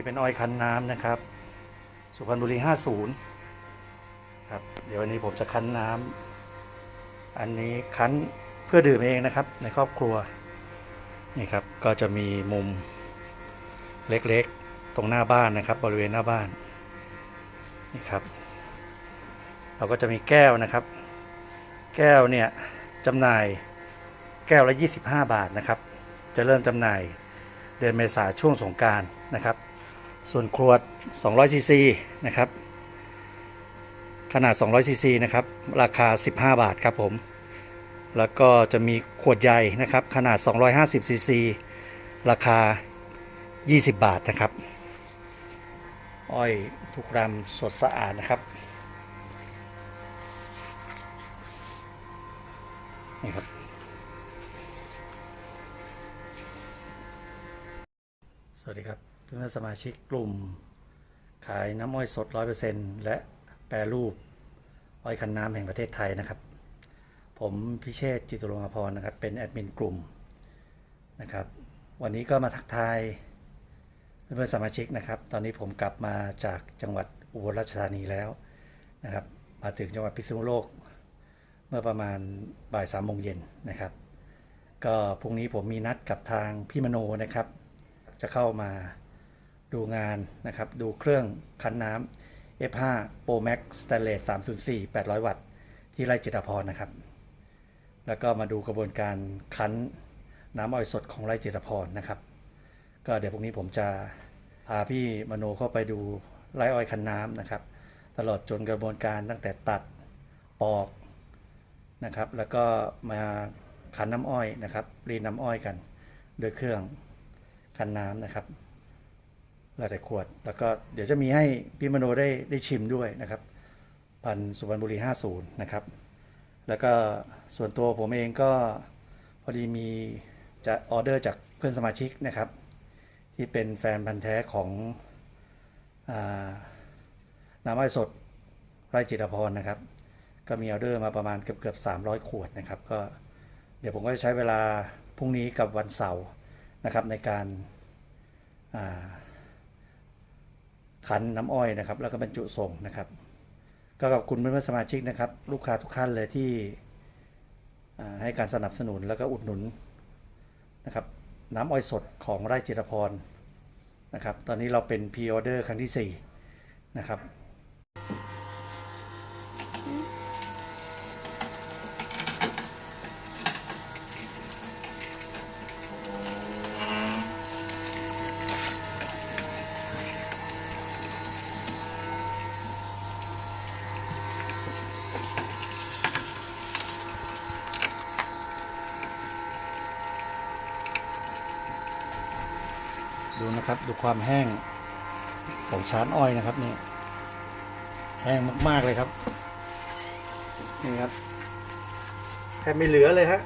นี้เป็นอ้อยคั้นน้ำนะครับ สุพรรณบุรี 50 ครับ เดี๋ยววันนี้ผมจะคั้นน้ำอันนี้คั้นเพื่อดื่มเองนะครับ ในครอบครัว นี่ครับ ก็จะมีมุมเล็กๆ ตรงหน้าบ้านนะครับ บริเวณหน้าบ้าน นี่ครับ เราก็จะมีแก้วนะครับ แก้วเนี่ยจำหน่ายแก้วละ 25 บาทนะครับ จะเริ่มจำหน่ายเดือนเมษาช่วงสงการนะครับ ส่วนขวด200ซีซีนะครับ ขนาด 200ซีซีนะครับ ราคา 15 บาทครับผม แล้วก็จะมีขวดใหญ่นะครับ ขนาด 250ซีซีราคา 20 บาทนะครับ อ้อยทุกรำสดสะอาดนะครับนี่ครับสวัสดีครับ เพื่อนสมาชิกกลุ่ม ขายน้ำอ้อยสด 100%และแปรรูปอ้อยคันน้ำแห่งประเทศไทยนะครับ ผมพิเชษฐ์จิตุรงคพรนะครับ เป็นแอดมินกลุ่มนะครับ วันนี้ก็มาทักทายเพื่อนสมาชิกนะครับ ตอนนี้ผมกลับมาจากจังหวัดอุบลราชธานีแล้วนะครับ มาถึงจังหวัดพิษณุโลก เมื่อประมาณบ่ายสามโมงเย็นนะครับ ก็พรุ่งนี้ผมมีนัดกับทางพี่มโนนะครับ จะเข้ามา ดูงานนะครับ ดูเครื่องคั้นน้ำ F5 Pro Max Stainless 304 800 วัตต์ ที่ไร่จิตรพรนะครับ แล้วก็มาดูกระบวนการคั้นน้ำอ้อยสดของไร่จิตรพรนะครับ ก็เดี๋ยวพรุ่งนี้ผมจะพาพี่มโนเข้าไปดูไร่อ้อยคั้นน้ำนะครับ ตลอดจนกระบวนการตั้งแต่ตัดปอกนะครับ แล้วก็มาคั้นน้ำอ้อยนะครับรีดน้ำอ้อยกัน โดยเครื่องคั้นน้ำนะครับ แล้วใส่ขวด แล้วก็เดี๋ยวจะมีให้พี่มโนได้ได้ชิมด้วยนะครับพันสุพรรณบุรี 50 นะครับ แล้วก็ส่วนตัวผมเองก็พอดีมีจะออเดอร์จากเพื่อนสมาชิกนะครับ ที่เป็นแฟนพันธ์แท้ของอน้ำอ้อยสดไร่จิตรพรนะครับ ก็มีออเดอร์มาประมาณเกือบเกือบ300 ขวดนะครับ ก็เดี๋ยวผมก็จะใช้เวลาพรุ่งนี้กับวันเสาร์นะครับในการ ขันน้ำอ้อยนะครับ แล้วก็บรรจุส่งนะครับ ก็ขอบคุณเพื่อนๆสมาชิกนะครับ ลูกค้าทุกท่านเลยที่ให้การสนับสนุนแล้วก็อุดหนุนนะครับน้ำอ้อยสดของไร่จิรพรนะครับ ตอนนี้เราเป็นพีออเดอร์ครั้งที่ 4 นะครับ ดูนะครับดูความแห้งของชานอ้อยนะครับนี่แห้งมาก ๆ เลยครับ นี่ครับแทบไม่เหลือเลยฮะ